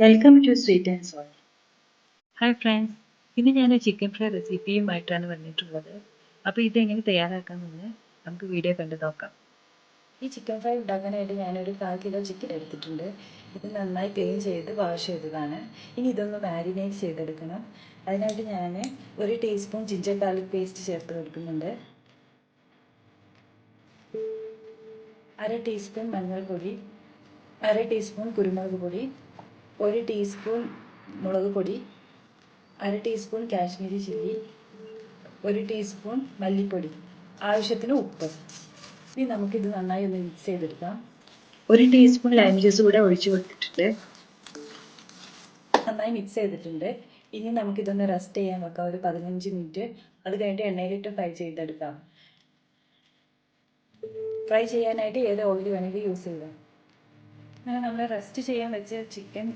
Welcome to Sweet and Soul hi friends ഇന്ന് ഞാൻ chicken fry റെസിപ്പിയുമായിട്ടാണ് വന്നിട്ടുള്ളത്. അപ്പോൾ ഇതെങ്ങനെ തയ്യാറാക്കാമെന്ന് നമുക്ക് വീഡിയോ കണ്ടു നോക്കാം. ഈ ചിക്കൻ ഫ്രൈ ഉണ്ടാക്കാനായിട്ട് ഞാനൊരു കാൽ കിലോ ചിക്കൻ എടുത്തിട്ടുണ്ട്. ഇത് നന്നായി ക്ലീൻ ചെയ്ത് വാഷ് ചെയ്തതാണ്. ഇനി ഇതൊന്ന് മാരിനേറ്റ് ചെയ്തെടുക്കണം. അതിനായിട്ട് ഞാൻ ഒരു ടീസ്പൂൺ ജിഞ്ചർ ഗാർലിക് പേസ്റ്റ് ചേർത്ത് കൊടുക്കുന്നുണ്ട്. അര ടീസ്പൂൺ മഞ്ഞൾപ്പൊടി അര ടീസ്പൂൺ കുരുമുളക് പൊടി ഒരു ടീസ്പൂൺ മുളക് പൊടി അര ടീസ്പൂൺ കാശ്മീരി ചില്ലി ഒരു ടീസ്പൂൺ മല്ലിപ്പൊടി. ആവശ്യത്തിന് ഉപ്പ്. ഇനി നമുക്കിത് നന്നായി ഒന്ന് മിക്സ് ചെയ്തെടുക്കാം. ഒരു ടീസ്പൂൺ ലൈം ജ്യൂസ് കൂടെ ഒഴിച്ചു കൊടുത്തിട്ടുണ്ട്. നന്നായി മിക്സ് ചെയ്തിട്ടുണ്ട്. ഇനി നമുക്കിതൊന്ന് റെസ്റ്റ് ചെയ്യാൻ വെക്കാം. ഒരു പതിനഞ്ച് മിനിറ്റ് അത് കഴിഞ്ഞിട്ട് എണ്ണയിലിട്ട് ഫ്രൈ ചെയ്തെടുക്കാം. ഫ്രൈ ചെയ്യാനായിട്ട് ഏത് ഓയിൽ വേണമെങ്കിലും യൂസ് ചെയ്യാം. അങ്ങനെ നമ്മൾ റെസ്റ്റ് ചെയ്യാൻ വെച്ച ചിക്കൻ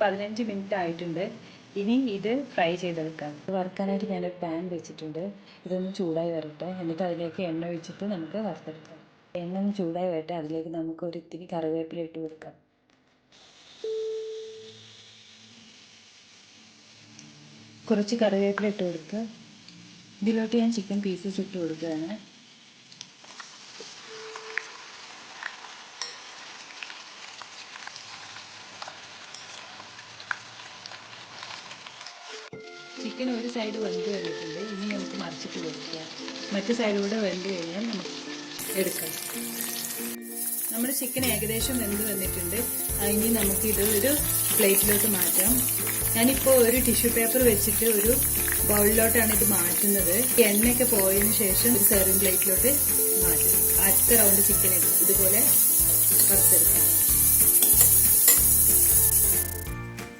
പതിനഞ്ച് മിനിറ്റ് ആയിട്ടുണ്ട്. ഇനി ഇത് ഫ്രൈ ചെയ്തെടുക്കാം. വറുക്കാനായിട്ട് ഞാനൊരു പാൻ വെച്ചിട്ടുണ്ട്. ഇതൊന്ന് ചൂടായി വരട്ടെ. എന്നിട്ട് അതിലേക്ക് എണ്ണ ഒഴിച്ചിട്ട് നമുക്ക് വറുത്തെടുക്കാം. എണ്ണ ഒന്ന് ചൂടായി വരട്ടെ. അതിലേക്ക് നമുക്ക് ഒരു ഇത്തിരി കറിവേപ്പില ഇട്ട് കൊടുക്കാം. കുറച്ച് കറിവേപ്പില ഇട്ട് കൊടുക്കുക ഇതിലോട്ട് ഞാൻ ചിക്കൻ പീസസ് ഇട്ട് കൊടുക്കുകയാണ്. ചിക്കൻ ഒരു സൈഡ് വെന്ത് കഴിഞ്ഞിട്ടുണ്ട്. ഇനി നമുക്ക് മറിച്ചിട്ട് വെക്കുക മറ്റു സൈഡ് കൂടെ വെന്ത് കഴിഞ്ഞാൽ നമുക്ക് എടുക്കാം. നമ്മുടെ ചിക്കൻ ഏകദേശം വെന്ത് വന്നിട്ടുണ്ട്. ഇനി നമുക്ക് ഒരു പ്ലേറ്റിലോട്ട് മാറ്റാം. ഞാനിപ്പോൾ ഒരു ടിഷ്യൂ പേപ്പർ വെച്ചിട്ട് ഒരു ബൗളിലോട്ടാണ് ഇത് മാറ്റുന്നത്. എണ്ണയൊക്കെ പോയതിന് ശേഷം ഒരു സെർവിങ് പ്ലേറ്റിലോട്ട് മാറ്റും. അടുത്ത റൗണ്ട് ചിക്കൻ ഇതുപോലെ വറുത്തെടുക്കാം.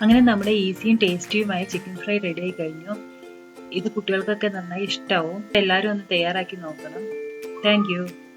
അങ്ങനെ നമ്മുടെ ഈസിയും ടേസ്റ്റിയുമായ ചിക്കൻ ഫ്രൈ റെഡി ആയി കഴിഞ്ഞു. ഇത് കുട്ടികൾക്കൊക്കെ നന്നായി ഇഷ്ടമാവും എല്ലാവരും ഒന്ന് തയ്യാറാക്കി നോക്കണം. താങ്ക്